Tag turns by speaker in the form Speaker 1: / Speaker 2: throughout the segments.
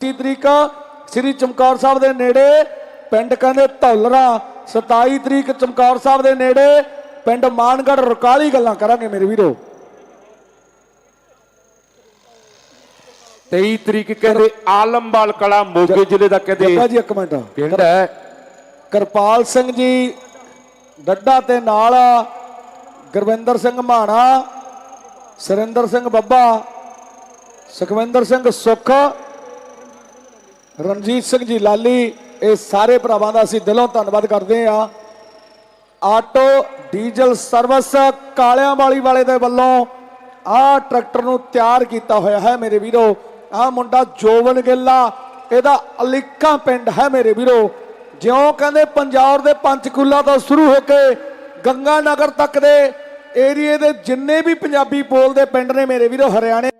Speaker 1: 30 ਤਰੀਕ ਸ੍ਰੀ ਚਮਕੌਰ ਸਾਹਿਬ ਦੇ ਨੇੜੇ ਪਿੰਡ ਕਹਿੰਦੇ ਧੌਲਰਾ। 27 ਤਰੀਕ ਚਮਕੌਰ ਸਾਹਿਬ ਦੇ ਨੇੜੇ ਪਿੰਡ ਮਾਨਗੜ ਰੁਕਾਲੀ ਗੱਲਾਂ ਕਰਾਂਗੇ ਮੇਰੇ ਵੀਰੋ।
Speaker 2: 23 ਤਰੀਕ ਕਹਿੰਦੇ ਆਲਮਵਾਲ ਕਲਾ ਮੋਗੇ ਜ਼ਿਲ੍ਹੇ ਦਾ
Speaker 1: ਜੱਗਾ
Speaker 2: ਕਹਿੰਦੇ
Speaker 1: ਜੀ ਇੱਕ ਮਿੰਟ।
Speaker 2: ਪਿੰਡ ਹੈ।
Speaker 1: ਕਿਰਪਾਲ ਸਿੰਘ ਜੀ ਡੱਡਾ ਤੇ ਨਾਲ ਗੁਰਵਿੰਦਰ ਸਿੰਘ ਮਾਣਾ ਸੁਰਿੰਦਰ ਸਿੰਘ ਬੱਬਾ ਸੁਖਵਿੰਦਰ ਸਿੰਘ ਸੁੱਖ ਰਣਜੀਤ ਸਿੰਘ ਜੀ ਲਾਲੀ, ਇਹ ਸਾਰੇ ਭਰਾਵਾਂ ਦਾ ਅਸੀਂ ਦਿਲੋਂ ਧੰਨਵਾਦ ਕਰਦੇ ਆ ਆਟੋ ਡੀਜ਼ਲ ਸਰਵਿਸ ਕਾਲਿਆਂ ਵਾਲੀ ਵਾਲੇ ਦੇ ਵੱਲੋਂ ਆਹ ਟਰੈਕਟਰ ਨੂੰ ਤਿਆਰ ਕੀਤਾ ਹੋਇਆ ਹੈ ਮੇਰੇ ਵੀਰੋ। ਆਹ ਮੁੰਡਾ ਜੋਵਨ ਗਿੱਲਾ, ਇਹਦਾ ਅਲਿੱਕਾ ਪਿੰਡ ਹੈ ਮੇਰੇ ਵੀਰੋ। ਜਿਉਂ ਕਹਿੰਦੇ ਪੰਜਾਬ ਦੇ ਪੰਚਕੂਲਾ ਤੋਂ ਸ਼ੁਰੂ ਹੋ ਕੇ ਗੰਗਾ ਨਗਰ ਤੱਕ ਦੇ ਏਰੀਏ ਦੇ ਜਿੰਨੇ ਵੀ ਪੰਜਾਬੀ ਬੋਲਦੇ ਪਿੰਡ ਨੇ ਮੇਰੇ ਵੀਰੋ, ਹਰਿਆਣੇ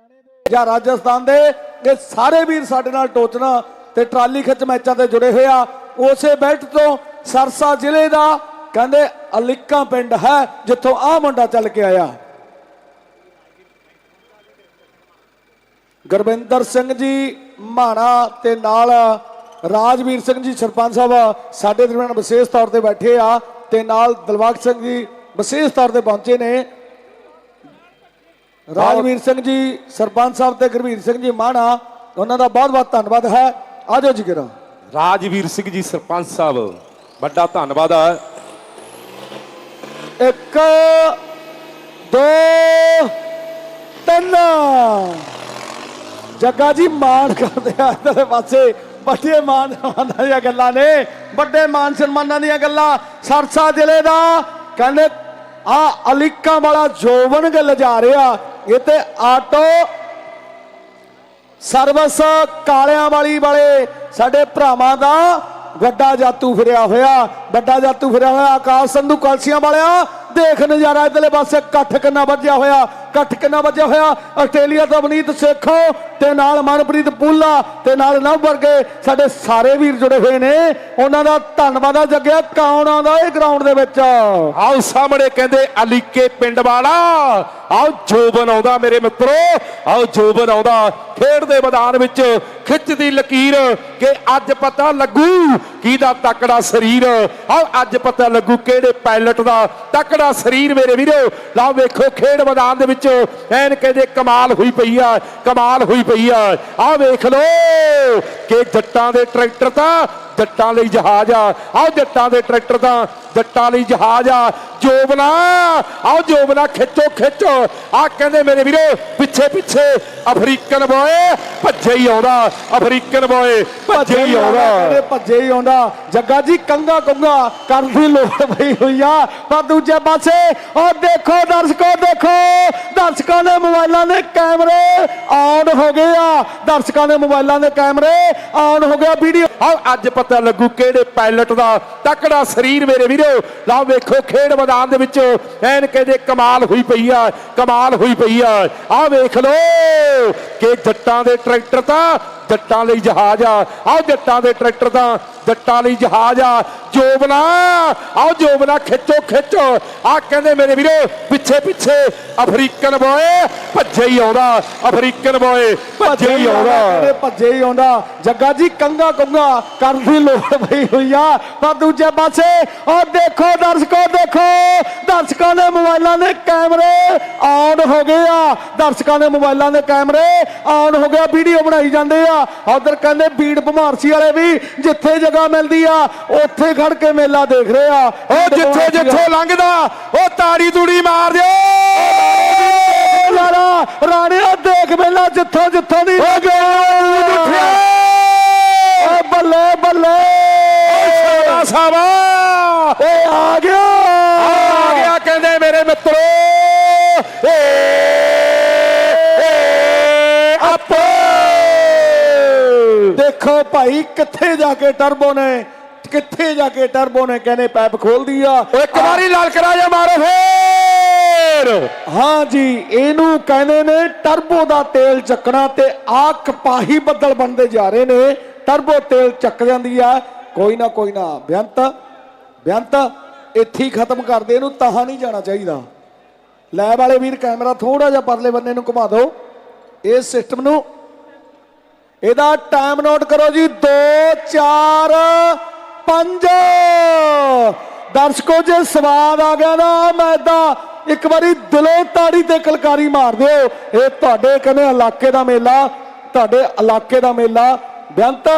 Speaker 1: ਜਾਂ ਰਾਜਸਥਾਨ ਦੇ, ਇਹ ਸਾਰੇ ਵੀਰ ਸਾਡੇ ਨਾਲ ਟੋਚਣਾ ਤੇ ਟਰਾਲੀ ਖਿੱਚ ਮੈਚਾਂ ਤੇ ਜੁੜੇ ਹੋਏ ਆ। ਉਸੇ ਬੈਲਟ ਤੋਂ ਸਰਸਾ ਜ਼ਿਲ੍ਹੇ ਦਾ ਕਹਿੰਦੇ ਅਲਿੱਕਾ ਪਿੰਡ ਹੈ, ਜਿੱਥੋਂ ਆਹ ਮੁੰਡਾ ਚੱਲ ਕੇ ਆਇਆ। ਗੁਰਵਿੰਦਰ ਸਿੰਘ ਜੀ ਮਾਣਾ ਤੇ ਨਾਲ ਰਾਜਵੀਰ ਸਿੰਘ ਜੀ ਸਰਪੰਚ ਸਾਹਿਬ ਸਾਡੇ ਦਰਮਿਆਨ ਵਿਸ਼ੇਸ਼ ਤੌਰ ਤੇ ਬੈਠੇ ਆ ਤੇ ਨਾਲ ਦਿਲਬਾਗ ਸਿੰਘ ਜੀ ਵਿਸ਼ੇਸ਼ ਤੌਰ ਤੇ ਪਹੁੰਚੇ ਨੇ। ਰਾਜਵੀਰ ਸਿੰਘ ਜੀ, ਸਰਪੰਚ ਸਾਹਿਬ ਤੇ ਗੁਰਵੀਰ ਸਿੰਘ ਜੀ ਮਾਣਾ, ਉਹਨਾਂ ਦਾ ਬਹੁਤ ਬਹੁਤ ਧੰਨਵਾਦ ਹੈ। ਆਜੋ ਜੀ ਕਿਰਾ।
Speaker 2: ਰਾਜਵੀਰ ਸਿੰਘ ਜੀ ਸਰਪੰਚ ਸਾਹਿਬ ਵੱਡਾ ਧੰਨਵਾਦ ਹੈ
Speaker 1: ਇੱਕ ਦੋ ਤਿੰਨ। ਜੱਗਾ ਜੀ ਮਾਣ ਕਰਦੇ ਆ ਇਧਰਲੇ ਪਾਸੇ। ਵੱਡੇ ਮਾਣ ਸਨਮਾਨਾਂ ਦੀਆਂ ਗੱਲਾਂ ਨੇ। ਵੱਡੇ ਮਾਣ ਸਨਮਾਨਾਂ ਦੀਆਂ ਗੱਲਾਂ। ਸਰਸਾ ਜ਼ਿਲ੍ਹੇ ਦਾ ਕਹਿੰਦੇ ਆ ਅਲਿੱਕਾ ਵਾਲਾ ਜੋਵਨ ਗੱਲ ਜਾ ਰਿਹਾ। ਇਹ ਤੇ ਆਟੋ ਸਰਵਸ ਕਾਲਿਆਂ ਵਾਲੀ ਵਾਲੇ, ਸਾਡੇ ਭਰਾਵਾਂ ਦਾ ਵੱਡਾ ਜਾਤੂ ਫਿਰਿਆ ਹੋਇਆ, ਵੱਡਾ ਜਾਤੂ ਫਿਰਿਆ ਹੋਇਆ ਆਕਾਸ਼ ਸੰਧੂ ਕਲਸੀਆਂ ਵਾਲਿਆ, ਦੇਖ ਨਜ਼ਾਰਾ ਇਧਰਲੇ ਪਾਸੇ, ਇਕੱਠ ਕਿੰਨਾ ਵੱਜਿਆ ਹੋਇਆ ਇਕੱਠ ਕਿੰਨਾ ਵੱਜਿਆ ਹੋਇਆ? ਆਸਟ੍ਰੇਲੀਆ ਤੋਂ ਅਵਨੀਤ ਸੇਖੋ ਤੇ ਨਾਲ ਮਨਪ੍ਰੀਤ ਪੂਲਾ ਤੇ ਨਾਲ ਨਵ ਵਰਗੇ ਸਾਡੇ ਸਾਰੇ ਵੀਰ ਜੁੜੇ ਹੋਏ ਨੇ। ਉਹਨਾਂ ਦਾ ਧੰਨਵਾਦ ਆ ਜੱਗਿਆ ਕੌਣ ਆਉਂਦਾ ਇਹ ਗਰਾਊਂਡ ਦੇ ਵਿੱਚ।
Speaker 2: ਆਓ ਸਾਹਮਣੇ ਕਹਿੰਦੇ, ਅਲੀਕੇ ਪਿੰਡ ਵਾਲਾ, ਆਓ ਜੋ ਬਣਾਉਂਦਾ ਮੇਰੇ ਮਿੱਤਰੋ, ਆਓ ਜੋ ਆਉਂਦਾ। ਖੇਡ ਦੇ ਮੈਦਾਨ ਵਿੱਚ ਖਿੱਚਦੀ ਲਕੀਰ ਕਿ ਅੱਜ ਪਤਾ ਲੱਗੂ ਕਿਹਦਾ ਤਕੜਾ ਸਰੀਰ। ਆਓ ਅੱਜ ਪਤਾ ਲੱਗੂ ਕਿਹੜੇ ਪਾਇਲਟ ਦਾ ਤਕੜਾ ਸਰੀਰ ਮੇਰੇ ਵੀਰੋ। ਲਓ ਵੇਖੋ ਖੇਡ ਮੈਦਾਨ ਦੇ ਵਿੱਚ ਐਨ ਕਹਿੰਦੇ ਕਮਾਲ ਹੋਈ ਪਈ ਆ, ਕਮਾਲ ਹੋਈ ਪਈ ਆ। ਆਹ ਵੇਖ ਲਓ ਕਿ ਜੱਟਾਂ ਦੇ ਟਰੈਕਟਰ ਤਾਂ ਜੱਟਾਂ ਲਈ ਜਹਾਜ਼ ਆ। ਆਹ ਜੱਟਾਂ ਦੇ ਟਰੈਕਟਰ ਤਾਂ ਜੱਟਾਂ ਲਈ ਜਹਾਜ਼ ਆ। ਜੋਬਨਾ ਆਹ ਜੋਬਨਾ ਖਿੱਚੋ ਖਿੱਚੋ। ਆ ਕਹਿੰਦੇ ਮੇਰੇ ਵੀਰੋ ਪਿੱਛੇ ਪਿੱਛੇ ਅਫਰੀਕਨ ਬੋਏ ਭੱਜੇ ਹੀ ਆਉਂਦਾ। ਅਫਰੀਕਨ ਬੋਏ ਭੱਜੇ ਹੀ ਆਉਂਦਾ
Speaker 1: ਕਹਿੰਦੇ ਭੱਜੇ ਹੀ ਆਉਂਦਾ। ਜੱਗਾ ਜੀ ਕੰਗਾ ਕੰਗਾ ਕਰਨ ਦੀ ਲੋੜ ਪਈ ਹੋਈ ਆ। ਪਰ ਦੂਜੇ ਪਾਸੇ ਉਹ ਦੇਖੋ ਦਰਸ਼ਕੋ ਦੇਖੋ। ਦਰਸ਼ਕਾਂ ਦੇ ਮੋਬਾਈਲਾਂ ਦੇ ਕੈਮਰੇ ਆਨ ਹੋ ਗਏ ਆ। ਦਰਸ਼ਕਾਂ ਦੇ ਮੋਬਾਈਲਾਂ ਦੇ ਕੈਮਰੇ ਆਨ ਹੋ ਗਿਆ ਵੀਡੀਓ
Speaker 2: ਆਓ ਅੱਜ ਪਤਾ ਲੱਗੂ ਕਿਹੜੇ ਪਾਇਲਟ ਦਾ ਤਕੜਾ ਸਰੀਰ ਮੇਰੇ ਵੀਰੋ। ਲਓ ਵੇਖੋ ਖੇਡ ਮੈਦਾਨ ਦੇ ਵਿੱਚ ਐਨ ਕਹਿੰਦੇ ਕਮਾਲ ਹੋਈ ਪਈ ਆ, ਕਮਾਲ ਹੋਈ ਪਈ ਆ। ਆਹ ਵੇਖ ਲਓ ਕਿ ਜੱਟਾਂ ਦੇ ਟਰੈਕਟਰ ਤਾਂ ਜੱਟਾਂ ਲਈ ਜਹਾਜ਼ ਆ। ਆਹ ਜੱਟਾਂ ਦੇ ਟਰੈਕਟਰ ਤਾਂ ਜੱਟਾਂ ਲਈ ਜਹਾਜ਼ ਆ। ਜੋਬਨਾ ਆਓ ਜੋਬਨਾ ਖਿੱਚੋ ਖਿੱਚੋ। ਆ ਕਹਿੰਦੇ ਮੇਰੇ ਵੀਰੋ ਪਿੱਛੇ ਪਿੱਛੇ ਅਫਰੀਕਨ ਬੋਏ ਭੱਜੇ ਹੀ ਆਉਂਦਾ ਅਫਰੀਕਨ ਬੋਏ ਭੱਜੇ ਹੀ ਆਉਂਦਾ।
Speaker 1: ਭੱਜੇ ਹੀ ਆਉਂਦਾ। ਜੱਗਾ ਜੀ ਕੰਗਾ ਕੰਗਾ ਕਰਨ ਦੀ ਲੋੜ ਪਈ ਹੋਈ ਆ। ਪਰ ਦੂਜੇ ਪਾਸੇ ਉਹ ਦੇਖੋ ਦਰਸ਼ਕੋ ਦੇਖੋ ਦਰਸ਼ਕਾਂ ਦੇ ਮੋਬਾਈਲਾਂ ਦੇ ਕੈਮਰੇ ਆਨ ਹੋ ਗਏ ਆ। ਦਰਸ਼ਕਾਂ ਦੇ ਮੋਬਾਈਲਾਂ ਦੇ ਕੈਮਰੇ ਆਨ ਹੋ ਗਿਆ ਵੀਡੀਓ ਬਣਾਈ ਜਾਂਦੇ ਆ। ਉਧਰ ਕਹਿੰਦੇ ਬੀੜ ਭਮਾਰਸੀ ਵਾਲੇ ਵੀ ਜਿੱਥੇ ਜਗ੍ਹਾ ਮਿਲਦੀ ਆ ਉੱਥੇ ਖੜ ਕੇ ਮੇਲਾ ਦੇਖ ਰਹੇ ਆ।
Speaker 2: ਉਹ ਜਿੱਥੇ ਜਿੱਥੇ ਲੰਘਦਾ ਉਹ ਤਾੜੀ ਤੂੜੀ ਮਾਰ ਦਿਓ।
Speaker 1: ਯਾਰਾ ਰਾਣਿਆ ਦੇਖ ਮੇਲਾ ਜਿੱਥੋਂ ਜਿੱਥੋਂ ਦੀ
Speaker 2: ਉਹ ਉੱਠਿਆ।
Speaker 1: ਓ ਬੱਲੇ ਬੱਲੇ।
Speaker 2: ਸਾਵਾ
Speaker 1: ਏ ਆ ਗਿਆ।
Speaker 2: ਆ ਗਿਆ ਕਹਿੰਦੇ ਮੇਰੇ ਮਿੱਤਰੋ।
Speaker 1: ਭਾਈ ਕਿੱਥੇ ਜਾ ਕੇ ਟਰਬੋ ਨੇ? ਕਿੱਥੇ ਜਾ ਕੇ ਟਰਬੋ ਨੇ? ਕਹਿੰਦੇ ਪੈਪ ਖੋਲਦੀ ਆ।
Speaker 2: ਇੱਕ ਵਾਰੀ ਲਾਲ ਕਰਾ ਜਾ ਮਾਰੋ ਫੇਰ।
Speaker 1: ਹਾਂ ਜੀ ਇਹਨੂੰ ਕਹਿੰਦੇ ਨੇ ਟਰਬੋ ਦਾ ਤੇਲ ਚੱਕਣਾ ਤੇ ਆ ਕਪਾਹੀ ਬੱਦਲ ਬਣਦੇ ਜਾ ਰਹੇ ਨੇ। ਟਰਬੋ ਤੇਲ ਚੱਕ ਜਾਂਦੀ ਆ। ਕੋਈ ਨਾ ਕੋਈ ਨਾ ਬੇਅੰਤ ਬੇਅੰਤ ਇੱਥੇ ਹੀ ਖਤਮ ਕਰਦੇ ਇਹਨੂੰ ਤਾਹਾਂ ਨਹੀਂ ਜਾਣਾ ਚਾਹੀਦਾ। ਲੈਬ ਵਾਲੇ ਵੀਰ ਕੈਮਰਾ ਥੋੜਾ ਜਿਹਾ ਪਰਲੇ ਬੰਨੇ ਨੂੰ ਘੁਮਾ ਦਿਓ। ਇਸ ਸਿਸਟਮ ਨੂੰ ਇਹਦਾ ਟਾਈਮ ਨੋਟ ਕਰੋ ਜੀ 2 4 5 ਦਰਸ਼ਕੋ, ਜੇ ਸਵਾਦ ਆ ਗਿਆ ਨਾ, ਮੈਂ ਇੱਕ ਵਾਰੀ ਦਿਲੋਂ ਤਾੜੀ ਤੇ ਕਲਕਾਰੀ ਮਾਰ ਦਿਓ। ਇਹ ਤੁਹਾਡੇ ਕਹਿੰਦੇ ਇਲਾਕੇ ਦਾ ਮੇਲਾ, ਤੁਹਾਡੇ ਇਲਾਕੇ ਦਾ ਮੇਲਾ, ਬੇਅੰਤ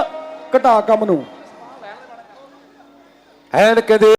Speaker 1: ਘਟਾ ਕੰਮ ਨੂੰ।
Speaker 2: ਐਨ ਕਦੇ